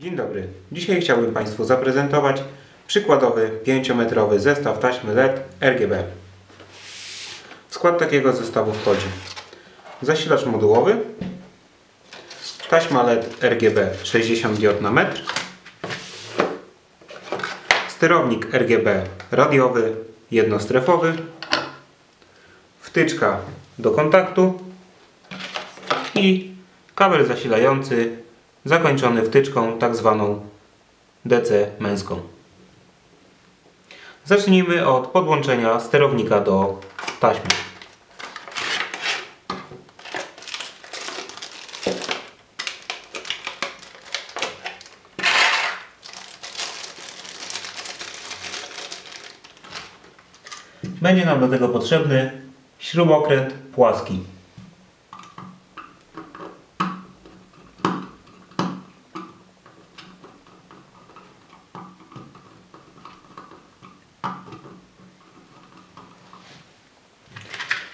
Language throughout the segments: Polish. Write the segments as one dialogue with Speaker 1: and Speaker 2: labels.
Speaker 1: Dzień dobry. Dzisiaj chciałbym Państwu zaprezentować przykładowy 5-metrowy zestaw taśmy LED RGB. W skład takiego zestawu wchodzi zasilacz modułowy, taśma LED RGB 60 diod na metr, sterownik RGB radiowy jednostrefowy, wtyczka do kontaktu i kabel zasilający zakończony wtyczką tak zwaną DC męską. Zacznijmy od podłączenia sterownika do taśmy. Będzie nam do tego potrzebny śrubokręt płaski.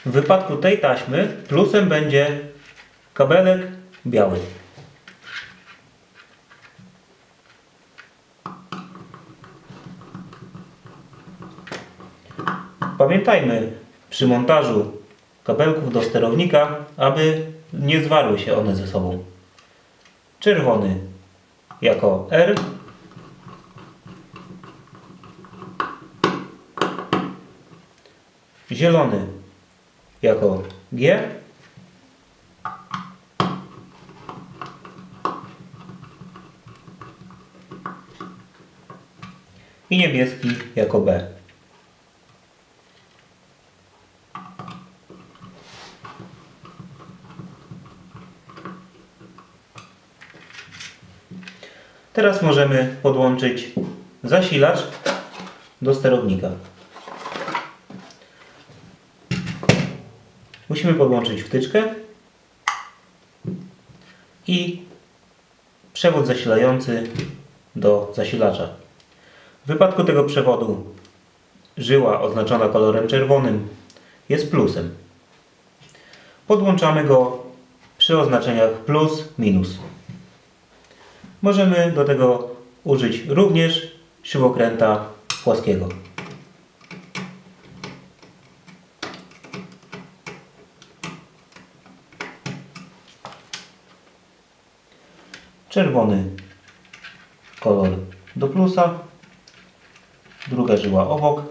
Speaker 1: W wypadku tej taśmy plusem będzie kabelek biały. Pamiętajmy przy montażu kabelków do sterownika, aby nie zwarły się one ze sobą. Czerwony jako R, zielony jako G, i niebieski jako B. Teraz możemy podłączyć zasilacz do sterownika. Musimy podłączyć wtyczkę i przewód zasilający do zasilacza. W wypadku tego przewodu żyła oznaczona kolorem czerwonym jest plusem. Podłączamy go przy oznaczeniach plus, minus. Możemy do tego użyć również śrubokręta płaskiego. Czerwony kolor do plusa, druga żyła obok.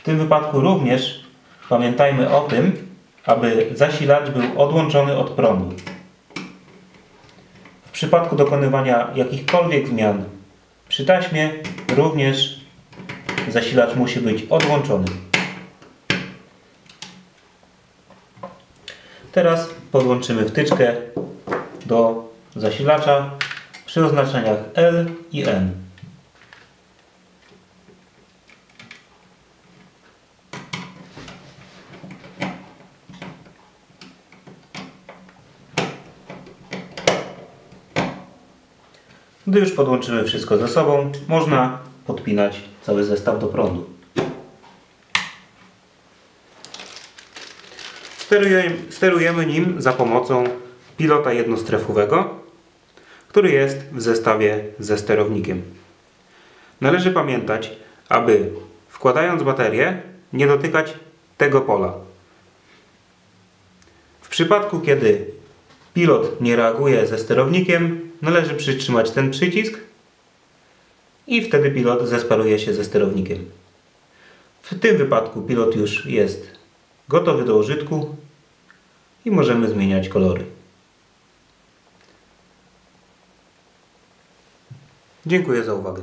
Speaker 1: W tym wypadku również pamiętajmy o tym, aby zasilacz był odłączony od prądu. W przypadku dokonywania jakichkolwiek zmian przy taśmie również zasilacz musi być odłączony. Teraz podłączymy wtyczkę do zasilacza przy oznaczeniach L i N. Gdy już podłączymy wszystko ze sobą, można podpinać cały zestaw do prądu. Sterujemy, sterujemy nim za pomocą pilota jednostrefowego, który jest w zestawie ze sterownikiem. Należy pamiętać, aby wkładając baterię nie dotykać tego pola. W przypadku, kiedy pilot nie reaguje ze sterownikiem, należy przytrzymać ten przycisk i wtedy pilot zesparuje się ze sterownikiem. W tym wypadku pilot już jest gotowy do użytku i możemy zmieniać kolory. Dziękuję za uwagę.